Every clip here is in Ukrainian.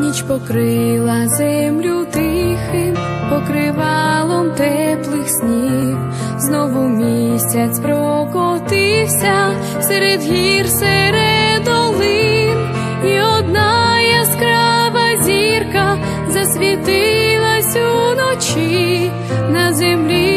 ніч покрила землю тихим, покривалом теплих снів, знову місяць прокотився серед гір, серед долин, і одна яскрава зірка засвітилась уночі, на землі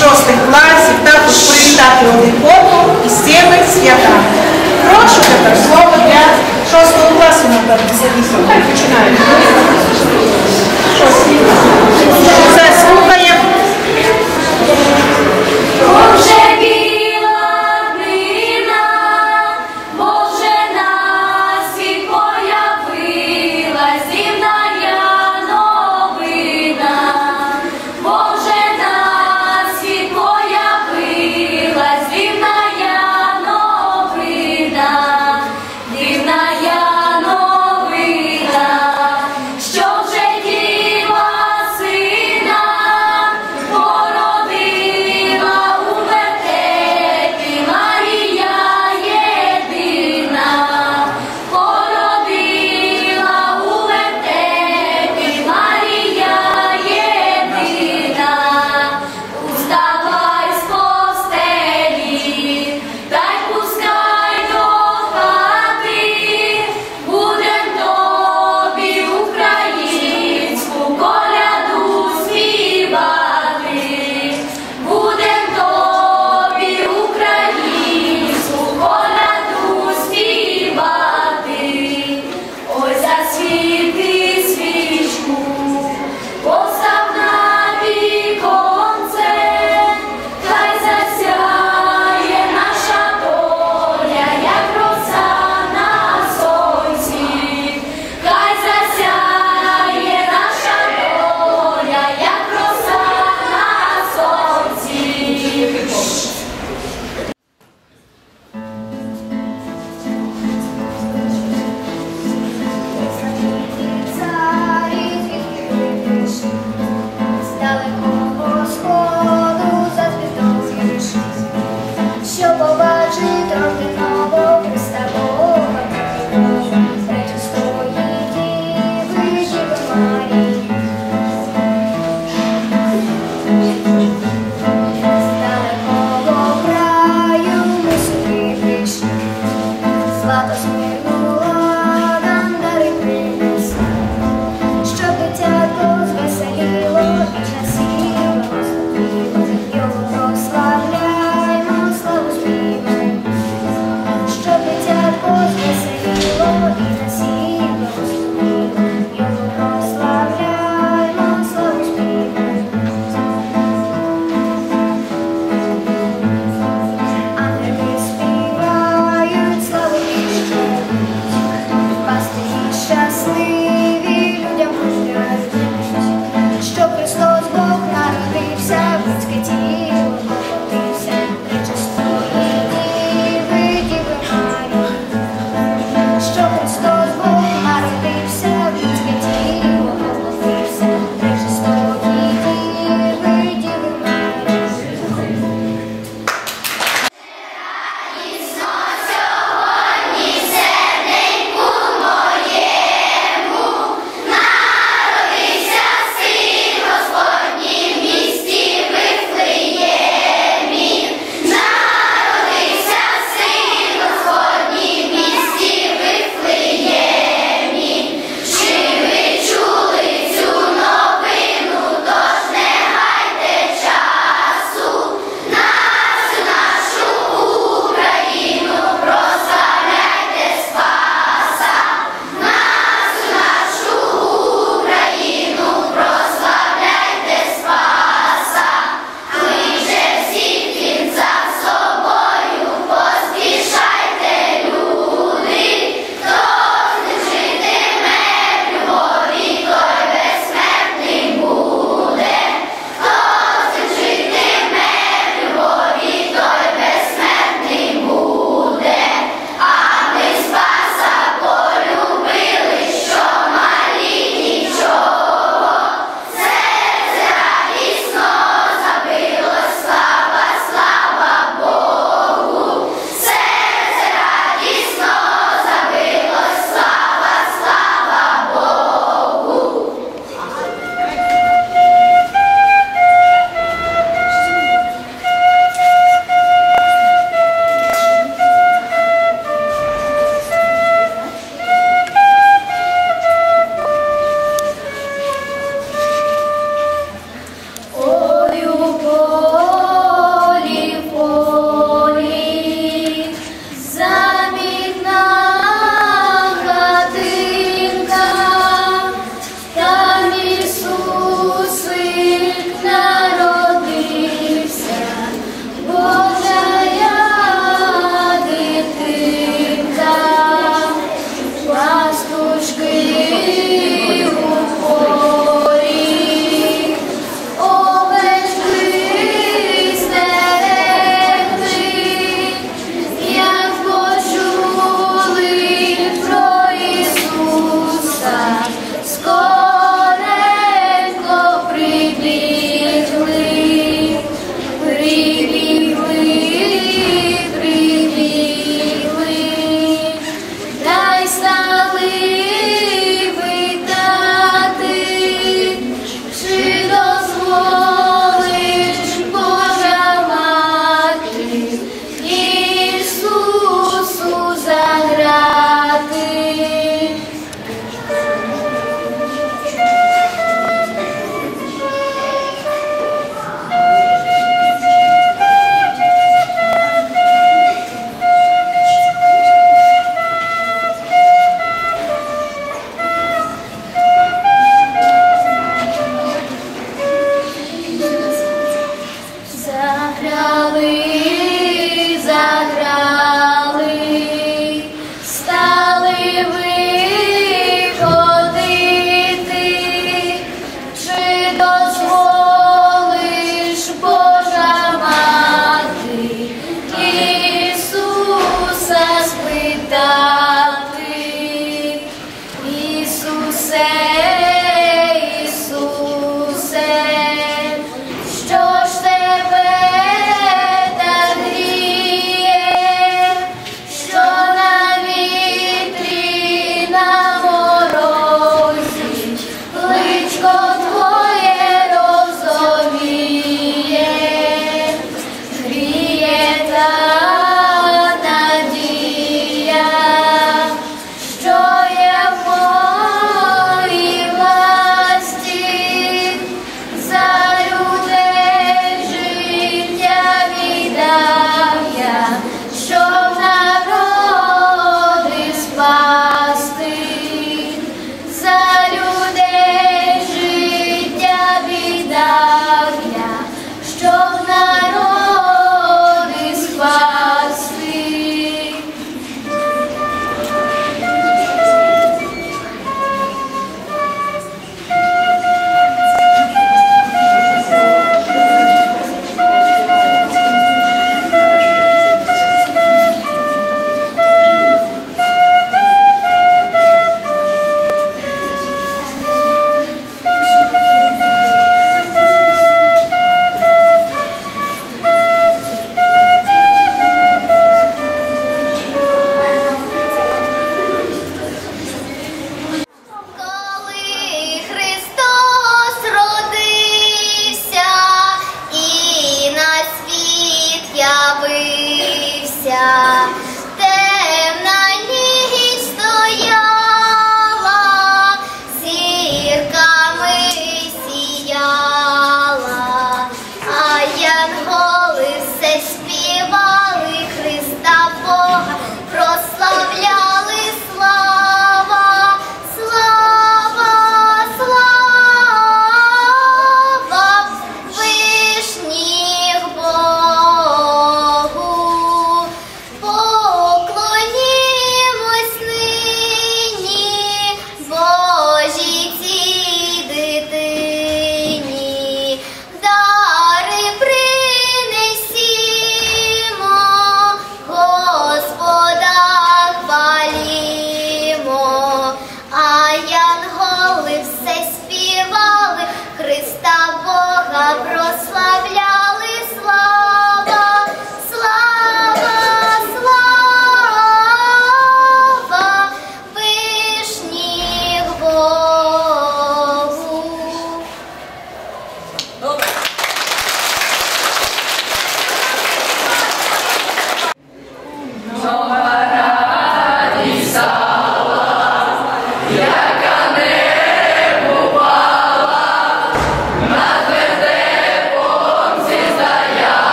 шостих класів також привітати один одного із цими святами. Прошу тепер слово для шостого класу, напевно, Сергій Починаємо. Це слово.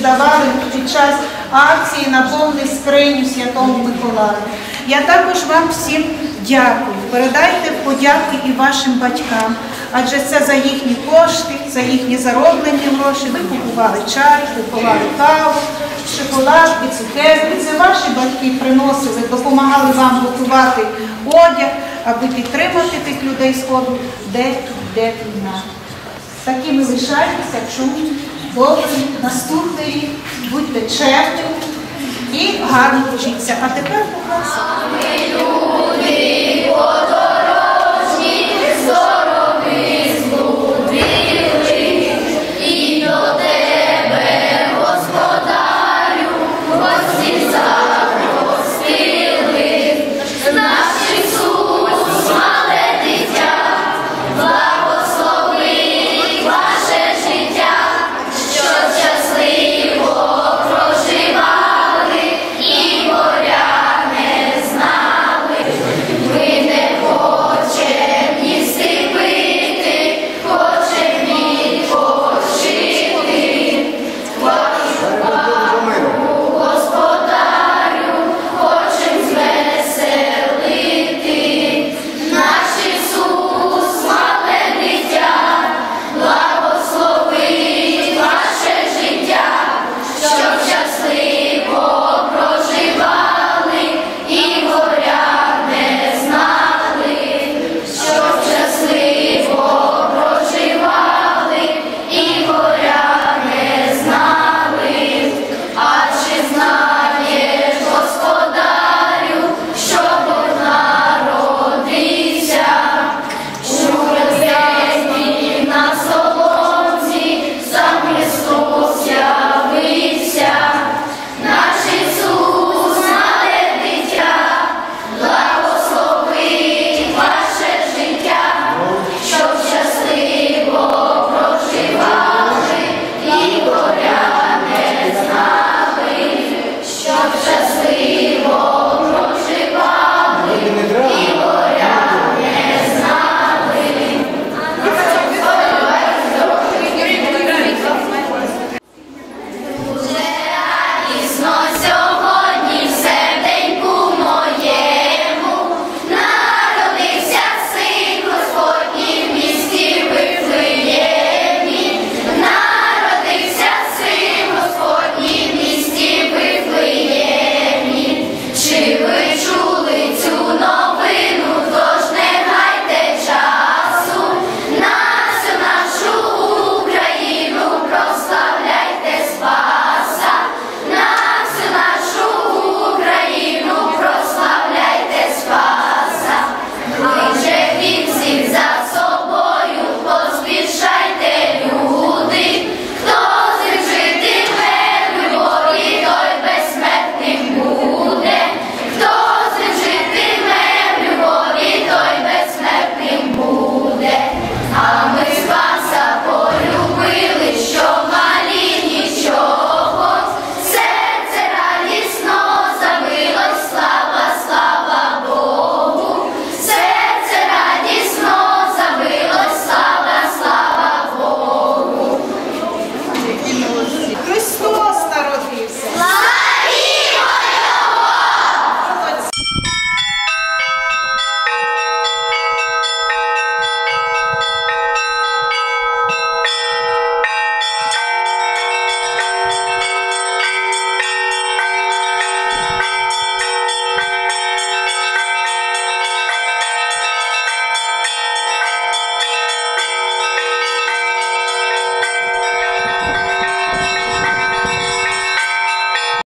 Які здавали під час акції «Наповни скриню Святому Миколаю. Я також вам всім дякую. Передайте подяки і вашим батькам, адже це за їхні кошти, за їхні зароблені гроші. Ви купували чай, купували каву, шоколадки, цукерки. Це ваші батьки приносили, допомагали вам готувати одяг, аби підтримати тих людей сходу, де йде війна. Такими лишайтеся, чув, добрі, наступний рік, будьте чертю і гарно вчіться. А тепер показ.